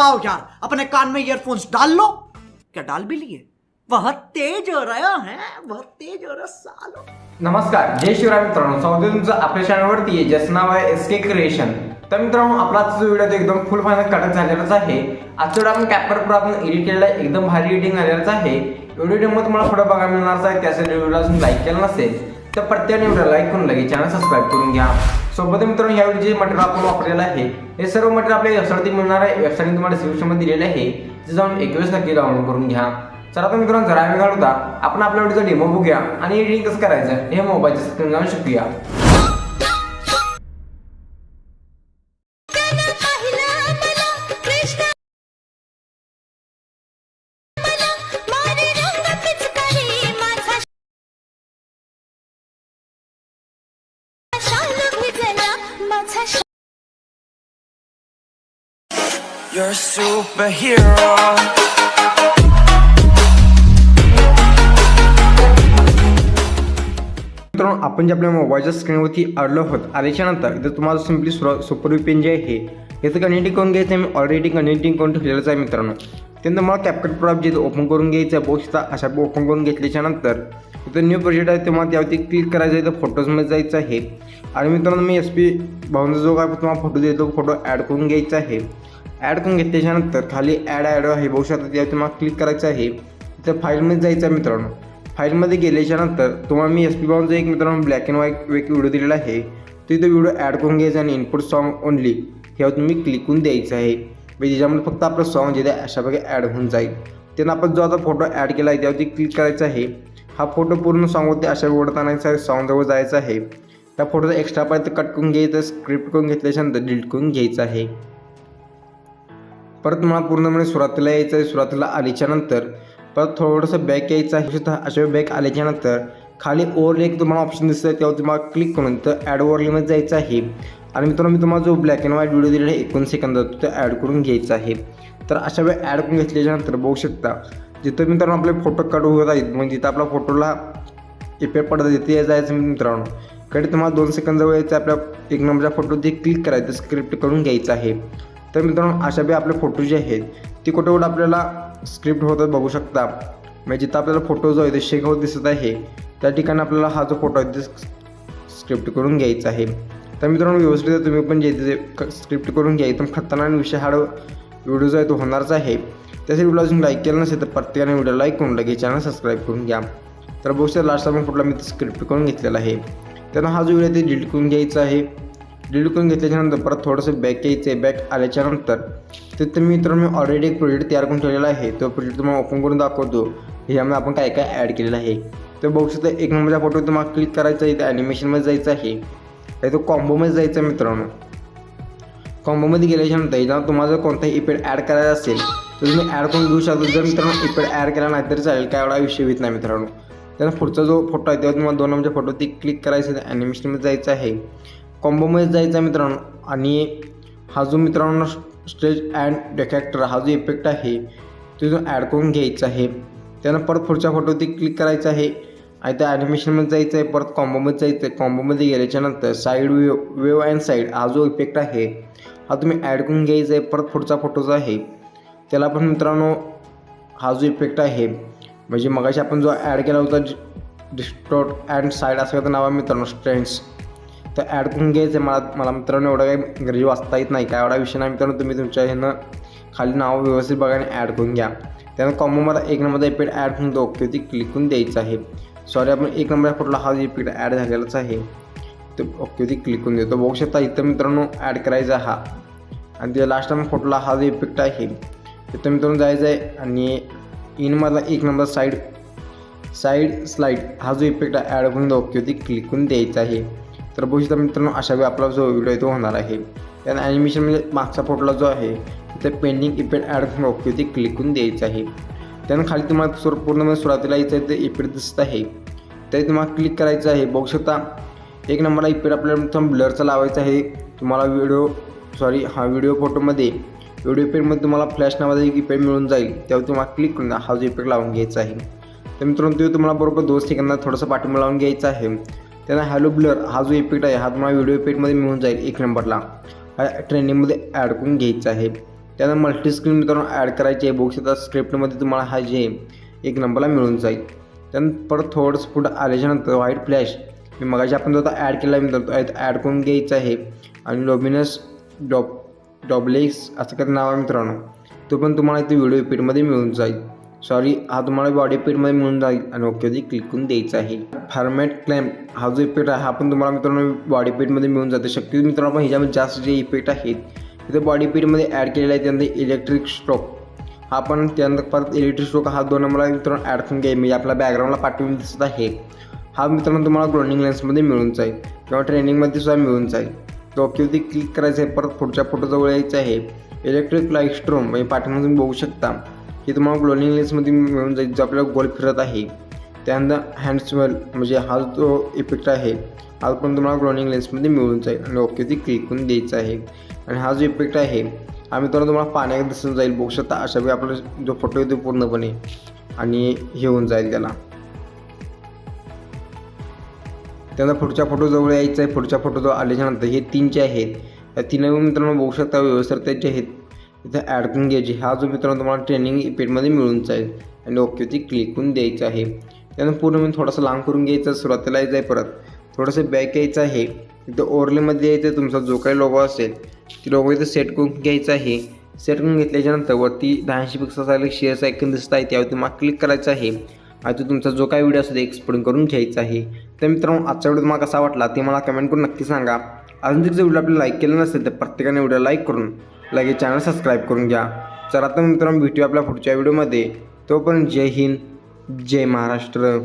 आओ यार अपने कान में ईयरफोन्स डाल लो। क्या डाल भी लिए? बहुत तेज हो रहा है बहुत तेज हो रहा सालो। नमस्कार जय शिवराय मित्रांनो स्वागत तुमचं आपल्या चॅनलवरती ज्याचं नाव आहे एस के क्रिएशन तर मित्रांनो आपला आजचा व्हिडिओ एकदम फुल फायनल कटक झालेलाच आहे. आजचा व्हिडिओ आपण कॅपर आपण एडिट केलेला एकदम भारी एडिटिंग झालेलाच आहे. व्हिडिओमध्ये तुम्हाला पुढे बघायला मिळणार आहे त्यासाठी व्हिडिओला अजून लाईक केला नसेल तर प्रत्येक व्हिडिओ लाईक करून लगेच चॅनल सबस्क्राईब करून घ्या. सोबत मित्रांनो या जे मटेरियल आपण वापरलेलं आहे हे सर्व मटेरियल आपल्या वेबसाईटवरती मिळणार आहे वेबसाईट तुम्हाला डिस्क्रिप्शनमध्ये दिलेलं आहे ते जाऊन एकवीस टक्के डाउनलोड करून घ्या चला तर मित्रांनो जरा वेळ घालवता आपण आपल्या व्हिडिओचा डेमो बघूया आणि एडिटिंग कसं करायचं हे मोबाईलच्या स्क्रीन जाऊन शिकूया You're a superhero. मित्रांनो आपण जे आपल्या मोबाईलच्या स्क्रीनवरती आडलो आहोत आल्याच्यानंतर इथं तुम्हाला सिम्पली सुपर पेन जे आहे. याचं कनेक्टिंग करून घ्यायचं आहे. मी ऑलरेडी कनेक्टिंग करून ठेवलेलंच आहे मित्रांनो. त्यानंतर मला कॅपकट प्रॉप जे ओपन करून घ्यायचं आहे बघता अशा ओपन करून घेतल्याच्या नंतर इथं न्यू प्रोजेक्ट आहे तेव्हा त्यावरती क्लिक करायचं आहे तर फोटोजमध्ये जायचं आहे. आणि मित्रांनो मी एस पी भाऊंचा जो काय तुम्हाला फोटो देतो फोटो ॲड करून घ्यायचा आहे. ॲड करून घेतल्याच्यानंतर खाली ॲड ॲड आहे बघू शकता त्यावर तुम्हाला क्लिक करायचं आहे. तर फाईलमध्ये जायचं आहे मित्रांनो. फाईलमध्ये गेल्याच्यानंतर तुम्हाला मी एस पी बाऊनचा एक मित्रांनो ब्लॅक अँड व्हाईट एक व्हिडिओ दिलेला आहे. तो इथं व्हिडिओ ॲड करून घ्यायचा आणि इनपुट सॉन्ग ओनली ह्यावर तुम्ही क्लिक करून द्यायचं आहे. म्हणजे त्याच्यामध्ये फक्त आपलं सॉन्ग जे आहे अशा प्रकारे ॲड होऊन जाईल. त्यांना आपण जो आता फोटो ॲड केला आहे त्यावरती क्लिक करायचा आहे. हा फोटो पूर्ण सॉन्गवरती अशा ओढत सॉन्गजवळ जायचं आहे. त्या फोटोचा एक्स्ट्रा पाहिजे कट करून घ्यायचं स्क्रिप्ट करून घेतल्याच्यानंतर डिलीट करून घ्यायचं आहे. परत मला पूर्णपणे सुरुवातीला यायचं आहे. सुरुवातीला आल्याच्यानंतर परत थोडंसं बॅक यायचं आहे. अशा बॅक आल्याच्यानंतर खाली ओव्हर एक तुम्हाला ऑप्शन दिसतं त्यावर तुम्हाला क्लिक करून तर ॲड ओव्हरलीमध्ये जायचं आहे. आणि मित्रांनो मी तुम्हाला जो ब्लॅक अँड व्हाईट व्हिडिओ दिलेला आहे एकोण सेकंदात तो ॲड करून घ्यायचा आहे. तर अशा वेळ ॲड करून घेतल्याच्यानंतर बघू शकता जिथं मित्रांनो आपले फोटो काढू होत आहेत म्हणजे जिथं आपला फोटोला इफेक्ट पडतात तिथे जायचं मित्रांनो. कडे तुम्हाला दोन सेकंद जवळ यायचं आपल्या एक नंबरच्या फोटोवरती क्लिक करायचं स्क्रिप्ट करून घ्यायचं आहे. तर मित्रांनो अशा बी आपले फोटो जे आहेत ती कुठे कुठं आपल्याला स्क्रिप्ट होतं बघू शकता. म्हणजे जिथं आपल्याला फोटो जो आहे ते शेक होत दिसत आहे त्या ठिकाणी आपल्याला हा जो फोटो आहे ते स्क्रिप्ट करून घ्यायचा आहे. तर मित्रांनो व्यवस्थित तुम्ही पण जे ते स्क्रिप्ट करून घ्या एकदम खतरनाक विषय हा व्हिडिओ जो आहे तो होणारच आहे. त्यासाठी व्हिडिओ अजून लाईक केलं नसेल तर प्रत्येकाने व्हिडिओ लाईक करून लगेच चॅनल सबस्क्राईब करून घ्या. तर बघू शकता लास्ट आपण फोटोला मी स्क्रिप्ट करून घेतलेला आहे. त्यांना हा जो व्हिडिओ ते डिलीट करून घ्यायचा आहे. डिलीट करून घेतल्याच्यानंतर परत थोडंसं बॅक यायचं आहे बॅक आल्याच्यानंतर तिथं मी मित्रांनो मी ऑलरेडी एक प्रोजेक्ट तयार करून ठेवलेला आहे. तो प्रोजेक्ट तुम्हाला ओपन करून दाखवतो. ह्यामध्ये आपण काय काय ॲड केलेलं आहे. तर बघू शकता एक नंबरच्या फोटो तुम्हाला क्लिक करायचा आहे. ॲनिमेशनमध्ये जायचं आहे. आहे तो कॉम्बोमध्ये जायचं आहे मित्रांनो. कॉम्बोमध्ये गेल्याच्यानंतर याच्यावर तुम्हाला जर कोणताही इपेड ॲड करायचा असेल तर तुम्ही ॲड करून घेऊ शकता. जर मित्रांनो इपेड ॲड केला नाही तरी चालेल. काय एवढा विषय येत नाही मित्रांनो. त्यानंतर पुढचा जो फोटो आहे तेव्हा तुम्हाला दोन नंबरच्या फोटो ती क्लिक करायचं आहे. ॲनिमेशनमध्ये जायचं आहे. कॉम्बोमध्ये जायचं आहे मित्रांनो. आणि हा जो मित्रांनो स्टेज अँड डेफॅक्टर हा जो इफेक्ट आहे तो जो ॲड करून घ्यायचा आहे त्यानं परत पुढच्या फोटोवरती क्लिक करायचं आहे. आणि त्या ॲनिमेशनमध्ये जायचं आहे परत कॉम्बोमध्ये जायचं आहे. कॉम्बोमध्ये गेल्याच्यानंतर side wave wave and side हा जो इफेक्ट आहे हा तुम्ही ॲड करून घ्यायचा आहे परत पुढचा फोटो जो आहे. त्याला पण मित्रांनो हा जो इफेक्ट आहे म्हणजे मगाशी आपण जो ॲड केला होता डिस्टॉट अँड साईड असं नाव आहे मित्रांनो स्ट्रेंड्स तर ॲड करून घ्यायचं आहे मला मला मित्रांनो एवढं काही इंग्रजी वाचता येत नाही. काय एवढा विषय नाही मित्रांनो. तुम्ही तुमच्या ह्यानं खाली नाव व्यवस्थित बघा आणि ॲड करून घ्या. त्यानं कॉम्बोमध्ये एक नंबरचा इफेक्ट ॲड करून तो ओके ती क्लिक करून द्यायचं आहे. सॉरी आपण एक नंबर फोटोला हा इफेक्ट ॲड झालेलाच आहे. तर ओके ती क्लिक करून देतो. बघू शकता इथं मित्रांनो ॲड करायचा हा. आणि त्या लास्ट टाइम फोटोला हा जो इफेक्ट आहे. तिथं मित्रांनो जायचं आहे. आणि इनमधला एक नंबर साईड साईड स्लाईड हा जो इफेक्ट ॲड करून ओके ती क्लिक करून द्यायचा आहे. तर बघितलं मित्रांनो अशा वेळी आपला जो व्हिडिओ आहे तो होणार आहे. त्यानं ॲनिमेशन म्हणजे मागचा फोटोला जो आहे तिथे पेंडिंग इफेक्ट ॲड करून ओके क्लिक करून द्यायचं आहे. त्यानं खाली तुम्हाला सुर पूर्ण सुरुवातीला यायचं आहे ते इफेक्ट दिसत आहे. तरी तुम्हाला क्लिक करायचं आहे. बघू शकता एक नंबरला इफेक्ट आपल्याला प्रथम ब्लरचा लावायचा आहे. तुम्हाला व्हिडिओ सॉरी हा व्हिडिओ फोटोमध्ये व्हिडिओ इफेक्टमध्ये तुम्हाला फ्लॅश नावाचा एक इफेक्ट मिळून जाईल. त्यावर तुम्हाला क्लिक करून हा जो इफेक्ट लावून घ्यायचा आहे. तर मित्रांनो तो तुम्हाला बरोबर दोन सेकंदात थोडंसं पाठिंबा लावून घ्यायचा आहे. त्यांना हॅलो ब्लर हा जो इफेक्ट आहे हा तुम्हाला व्हिडिओ इफेक्टमध्ये मिळून जाईल एक नंबरला. हा ॲड करून घ्यायचा आहे. त्यानंतर मल्टीस्क्रीन मित्रांनो ॲड करायची आहे. बुक्स आता स्क्रिप्टमध्ये तुम्हाला हा जे एक नंबरला मिळून जाईल. त्यानंतर परत थोडंसं पुढं आल्याच्यानंतर व्हाईट फ्लॅश मी मगाशी आपण जो आता ॲड केला आहे मित्रांनो ॲड करून घ्यायचा आहे. आणि लोमिनस डॉब डॉबलेक्स असं काही नाव आहे मित्रांनो. तो पण तुम्हाला इथे व्हिडिओ इपिडमध्ये मिळून जाईल. सॉरी हा तुम्हाला बॉडी पेडमध्ये मिळून जाईल. आणि ओकेवरती क्लिक करून द्यायचा आहे. फॉर्मॅट क्लॅम्प हा जो इफेक्ट आहे हा पण तुम्हाला मित्रांनो बॉडी पेडमध्ये मिळून जातो. शक्यतो मित्रांनो आपण ह्याच्यामध्ये जास्त जे इफेक्ट आहेत तिथे बॉडी पेडमध्ये ॲड केलेला आहे त्यानंतर इलेक्ट्रिक स्ट्रोक हा पण त्यानंतर परत इलेक्ट्रिक स्ट्रोक हा दोन नंबरला मित्रांनो ॲड करून घ्या. म्हणजे आपल्या बॅकग्राऊंडला पाठवून दिसत आहे. हा मित्रांनो तुम्हाला ग्रोनिंग लेन्समध्ये मिळून जाईल. किंवा ट्रेनिंगमध्ये सुद्धा मिळून जाईल. तो ओकेवरती क्लिक करायचं आहे. परत पुढच्या फोटोजवळ यायचं आहे. इलेक्ट्रिक लाइट स्ट्रोम म्हणजे पाठीमागे तुम्ही बघू शकता. की तुम्हाला ग्लोनिंग लेन्समध्ये मिळून जाईल. जो आपल्याला गोल फिरत आहे त्यानंतर हँडस्मेल म्हणजे हा जो इफेक्ट आहे हा पण तुम्हाला ग्लोनिंग लेन्समध्ये मिळून जाईल. आणि ओकेवरती क्लिक करून द्यायचं आहे. आणि हा जो इफेक्ट आहे हा मित्रांनो तुम्हाला पाण्यात दिसून जाईल. बघू शकता अशा वेळी आपला जो फोटो येतो पूर्णपणे. आणि हे होऊन जाईल त्याला. त्यानंतर पुढच्या फोटोजवळ यायचं आहे पुढच्या फोटोजवळ आल्याच्यानंतर हे तीन जे आहेत या तीन मित्रांनो बघू शकता व्यवस्थित जे आहेत. इथं ॲड करून घ्यायची. हा जो मित्रांनो तुम्हाला ट्रेनिंग इपेडमध्ये मिळून जाईल. आणि ओकेवरती क्लिक करून द्यायचं आहे. त्यानंतर पूर्ण म्हणजे मी थोडासा लांब करून घ्यायचं सुरुवातीला यायचं आहे परत. थोडंसं बॅक यायचं आहे. इथं ओरलीमध्ये यायचं आहे तुमचा जो काही लोगो असेल ती लोगो इथं सेट करून घ्यायचा आहे. सेट करून घेतल्याच्यानंतर वरती दहाऐंशी पिक्सलचा एक ऐकून दिसत आहे. त्यावरती मला क्लिक करायचं आहे. आणि तो तुमचा जो काही व्हिडिओ असेल ते एक्सपोर्ट करून घ्यायचा आहे. तर मित्रांनो आजचा व्हिडिओ तुम्हाला कसा वाटला ते मला कमेंट करून नक्की सांगा. अजून जर व्हिडिओ आपल्याला लाईक केलं नसेल तर प्रत्येकाने व्हिडिओ लाईक करून लगेच चॅनल सबस्क्राईब करून घ्या. चला तर मित्रांनो भेटूया आपल्या पुढच्या व्हिडिओमध्ये. तोपर्यंत जय हिंद जय महाराष्ट्र.